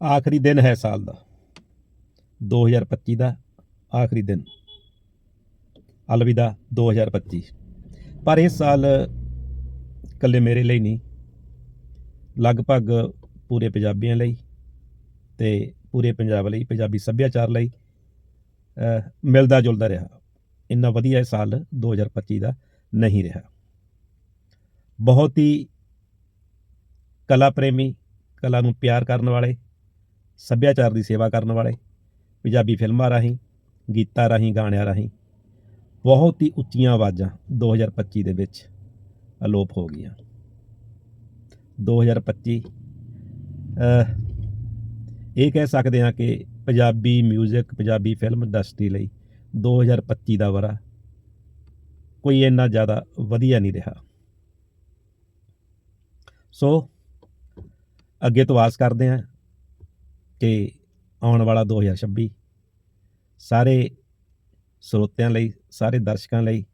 ਆਖਰੀ ਦਿਨ ਹੈ ਸਾਲ ਦਾ। 2025 ਦਾ ਆਖਰੀ ਦਿਨ। ਅਲਵਿਦਾ 2025 ਪਰ ਇਸ ਸਾਲ ਇਕੱਲੇ ਮੇਰੇ ਲਈ ਨਹੀਂ। ਲਗਭਗ ਪੂਰੇ ਪੰਜਾਬੀਆਂ ਲਈ ਤੇ ਪੂਰੇ ਪੰਜਾਬ ਲਈ, ਪੰਜਾਬੀ ਸੱਭਿਆਚਾਰ ਲਈ ਮਿਲਦਾ ਜੁਲਦਾ ਰਿਹਾ। ਇੰਨਾ ਵਧੀਆ ਇਹ ਸਾਲ 2025 ਦਾ ਨਹੀਂ ਰਿਹਾ। ਬਹੁਤ ਹੀ ਕਲਾ ਪ੍ਰੇਮੀ ਕਲਾ ਨੂੰ ਪਿਆਰ ਕਰਨ ਵਾਲੇ ਸੱਭਿਆਚਾਰ ਦੀ ਸੇਵਾ ਕਰਨ ਵਾਲੇ ਪੰਜਾਬੀ ਫਿਲਮਾਂ ਰਾਹੀਂ ਗੀਤਾਂ ਰਾਹੀਂ ਗਾਣਿਆਂ ਰਾਹੀਂ ਬਹੁਤ ਹੀ ਉੱਚੀਆਂ ਆਵਾਜ਼ਾਂ 2025 ਦੇ ਵਿੱਚ ਅਲੋਪ ਹੋ ਗਈਆਂ। 2025 ਅਹ, ਇਹ ਕਹਿ ਸਕਦੇ ਹਾਂ ਕਿ ਪੰਜਾਬੀ 뮤직 ਪੰਜਾਬੀ ਫਿਲਮ ਇੰਡਸਟਰੀ ਲਈ 2025 ਦਾ ਵਰਾ ਕੋਈ ਇੰਨਾ ਜ਼ਿਆਦਾ ਵਧੀਆ ਨਹੀਂ ਰਿਹਾ। ਸੋ ਅੱਗੇ ਤੋਂ ਆਸ ਕਰਦੇ ਹਾਂ। ਕਿ ਆਉਣ ਵਾਲਾ 2026 ਸਾਰੇ ਸਰੋਤਿਆਂ ਲਈ, ਸਾਰੇ ਦਰਸ਼ਕਾਂ ਲਈ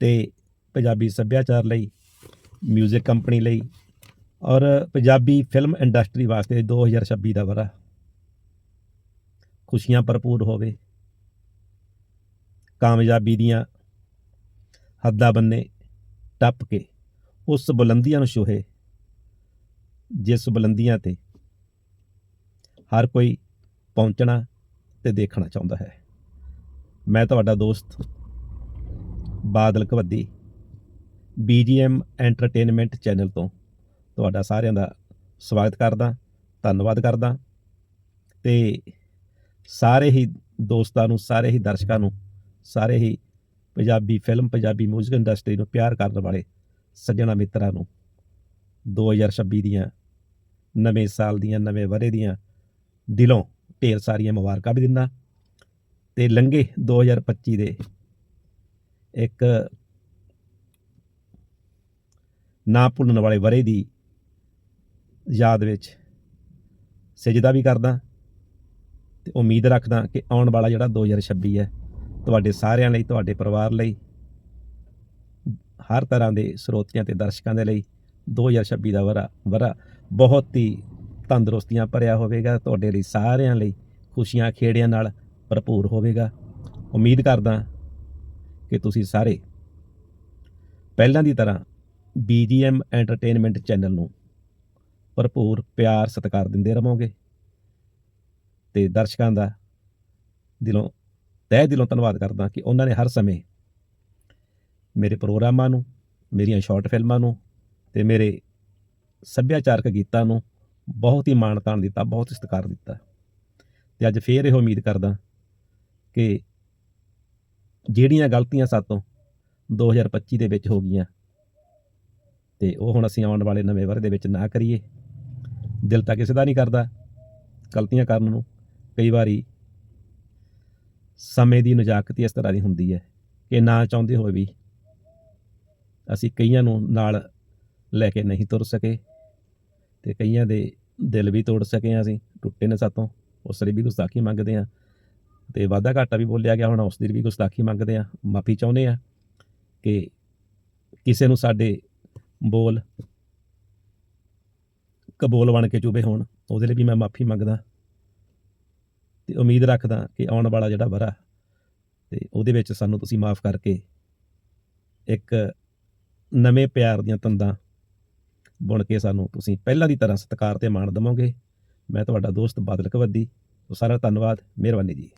ਤੇ ਪੰਜਾਬੀ ਸੱਭਿਆਚਾਰ ਲਈ 뮤직 ਕੰਪਨੀ ਲਈ ਔਰ ਪੰਜਾਬੀ ਫਿਲਮ ਇੰਡਸਟਰੀ ਵਾਸਤੇ 2026 ਦਾ ਵਰਾ ਖੁਸ਼ੀਆਂ ਭਰਪੂਰ ਹੋਵੇ, ਕਾਮਯਾਬੀ ਦੀਆਂ ਹੱਦਾਂ ਬੰਨੇ ਟੱਪ ਕੇ ਉਸ ਬੁਲੰਦੀਆਂ ਨੂੰ ਛੋਹੇ, ਜਿਸ ਬੁਲੰਦੀਆਂ ਤੇ ਹਰ ਕੋਈ ਪਹੁੰਚਣਾ ਤੇ ਦੇਖਣਾ ਚਾਹੁੰਦਾ ਹੈ। ਮੈਂ ਤੁਹਾਡਾ ਦੋਸਤ ਬਾਦਲ ਕਵੱਦੀ BGM ਐਂਟਰਟੇਨਮੈਂਟ ਚੈਨਲ ਤੋਂ ਤੁਹਾਡਾ ਸਾਰਿਆਂ ਦਾ ਸਵਾਗਤ ਕਰਦਾ, ਧੰਨਵਾਦ ਕਰਦਾ ਤੇ ਸਾਰੇ ਹੀ ਦੋਸਤਾਂ ਨੂੰ, ਸਾਰੇ ਹੀ ਦਰਸ਼ਕਾਂ ਨੂੰ, ਸਾਰੇ ਹੀ ਪੰਜਾਬੀ ਫਿਲਮ ਪੰਜਾਬੀ 뮤직 ਇੰਡਸਟਰੀ ਨੂੰ ਪਿਆਰ ਕਰਨ ਵਾਲੇ ਸੱਜਣਾ ਮਿੱਤਰਾਂ ਨੂੰ 2026 ਦੀਆਂ ਨਵੇਂ ਸਾਲ ਦੀਆਂ, ਨਵੇਂ ਵਰੇ ਦੀਆਂ ਦਿਲੋਂ ਢੇਰ ਸਾਰੀਆਂ ਮੁਬਾਰਕਾਂ ਵੀ ਦਿੰਦਾ। ਤੇ ਲੰਘੇ 2025 ਦੇ ਇੱਕ ਨਾ ਭੁੱਲਣ ਵਾਲੇ ਵਰੇ ਦੀ ਯਾਦ ਵਿੱਚ ਸਜਦਾ ਵੀ ਕਰਦਾ। ਤੇ ਉਮੀਦ ਰੱਖਦਾ ਕਿ ਆਉਣ ਵਾਲਾ ਜਿਹੜਾ 2026 ਹੈ, ਤੁਹਾਡੇ ਸਾਰਿਆਂ ਲਈ, ਤੁਹਾਡੇ ਪਰਿਵਾਰ ਲਈ, ਹਰ ਤਰ੍ਹਾਂ ਦੇ ਸਰੋਤਿਆਂ ਤੇ ਦਰਸ਼ਕਾਂ ਦੇ ਲਈ 2026 ਦਾ ਵਰਾ ਵਰਾ ਬਹੁਤ ਹੀ ਤੰਦਰੁਸਤੀਆਂ ਭਰਿਆ ਹੋਵੇਗਾ, ਤੁਹਾਡੇ ਲਈ ਸਾਰਿਆਂ ਲਈ ਖੁਸ਼ੀਆਂ ਖੇੜਿਆਂ ਨਾਲ ਭਰਪੂਰ ਹੋਵੇਗਾ। ਉਮੀਦ ਕਰਦਾ ਕਿ ਤੁਸੀਂ ਸਾਰੇ ਪਹਿਲਾਂ ਦੀ ਤਰ੍ਹਾਂ BGM ਐਂਟਰਟੇਨਮੈਂਟ ਚੈਨਲ ਨੂੰ ਭਰਪੂਰ ਪਿਆਰ, ਸਤਿਕਾਰ ਦਿੰਦੇ ਰਹੋਗੇ ਤੇ ਦਰਸ਼ਕਾਂ ਦਾ ਦਿਲੋਂ, ਤਹਿ ਦਿਲੋਂ ਧੰਨਵਾਦ ਕਰਦਾ ਕਿ ਉਹਨਾਂ ਨੇ ਹਰ ਸਮੇਂ ਮੇਰੇ ਪ੍ਰੋਗਰਾਮਾਂ ਨੂੰ, ਮੇਰੀਆਂ ਸ਼ਾਰਟ ਫਿਲਮਾਂ ਨੂੰ ਤੇ ਮੇਰੇ ਸੱਭਿਆਚਾਰਕ ਗੀਤਾਂ ਨੂੰ ਬਹੁਤ ਹੀ ਮਾਣ ਤਾਣ ਦਿੱਤਾ, ਬਹੁਤ ਸਤਿਕਾਰ ਦਿੱਤਾ। ਤੇ ਅੱਜ ਫੇਰ ਇਹ ਉਮੀਦ ਕਰਦਾ ਕਿ ਜਿਹੜੀਆਂ ਗਲਤੀਆਂ ਸਾਤੋਂ 2025 ਦੇ ਵਿੱਚ ਹੋ ਗਈਆਂ ਤੇ ਉਹ ਹੁਣ ਅਸੀਂ ਆਉਣ ਵਾਲੇ ਨਵੇਂ ਵਰ੍ਹੇ ਦੇ ਵਿੱਚ ਨਾ ਕਰੀਏ। ਦਿਲ ਤਾਂ ਕਿਸੇ ਦਾ ਨਹੀਂ ਕਰਦਾ ਗਲਤੀਆਂ ਕਰਨ ਨੂੰ। ਕਈ ਵਾਰੀ ਸਮੇਂ ਦੀ ਨਜਾਕਤ ਇਸ ਤਰ੍ਹਾਂ ਦੀ ਹੁੰਦੀ ਹੈ ਕਿ ਨਾ ਚਾਹੁੰਦੇ ਹੋਏ ਵੀ ਅਸੀਂ ਕਈਆਂ ਨੂੰ ਨਾਲ ਲੈ ਕੇ ਨਹੀਂ ਤੁਰ ਸਕੇ। ਤੇ ਕਈਆਂ ਦੇ ਦਿਲ ਵੀ ਤੋੜ ਸਕੇ ਹਾਂ ਅਸੀਂ, ਟੁੱਟੇ ਨੇ ਸਾਤੋਂ, ਉਸ ਲਈ ਵੀ ਗੁਸਤਾਖੀ ਮੰਗਦੇ ਹਾਂ। ਤੇ ਵਾਧਾ ਘਾਟਾ ਵੀ ਬੋਲਿਆ ਗਿਆ ਹੁਣ, ਉਸ ਦੀ ਵੀ ਗੁਸਤਾਖੀ ਮੰਗਦੇ ਹਾਂ। ਮਾਫੀ ਚਾਹੁੰਦੇ ਹਾਂ ਕਿ ਕਿਸੇ ਨੂੰ ਸਾਡੇ ਬੋਲ ਕਬੂਲ ਬਣ ਕੇ ਚੁਬੇ ਹੋਣ, ਉਹਦੇ ਲਈ ਵੀ ਮੈਂ ਮਾਫੀ ਮੰਗਦਾ। ਤੇ ਉਮੀਦ ਰੱਖਦਾ ਕਿ ਆਉਣ ਵਾਲਾ ਜਿਹੜਾ ਵਰਾ ਤੇ ਉਹਦੇ ਵਿੱਚ ਸਾਨੂੰ ਤੁਸੀਂ ਮਾਫ ਕਰਕੇ ਇੱਕ ਨਵੇਂ ਪਿਆਰ ਦੀਆਂ ਤੰਦਾਂ ਬੁਣ ਕੇ ਸਾਨੂੰ ਤੁਸੀਂ ਪਹਿਲਾਂ ਦੀ ਤਰ੍ਹਾਂ ਸਤਿਕਾਰ ਤੇ ਮਾਣ ਦੇਵੋਗੇ। ਮੈਂ ਤੁਹਾਡਾ ਦੋਸਤ ਬਾਦਲ ਕਵੱਦੀ ਸਾਰਾ ਧੰਨਵਾਦ। ਮਿਹਰਬਾਨੀ ਜੀ।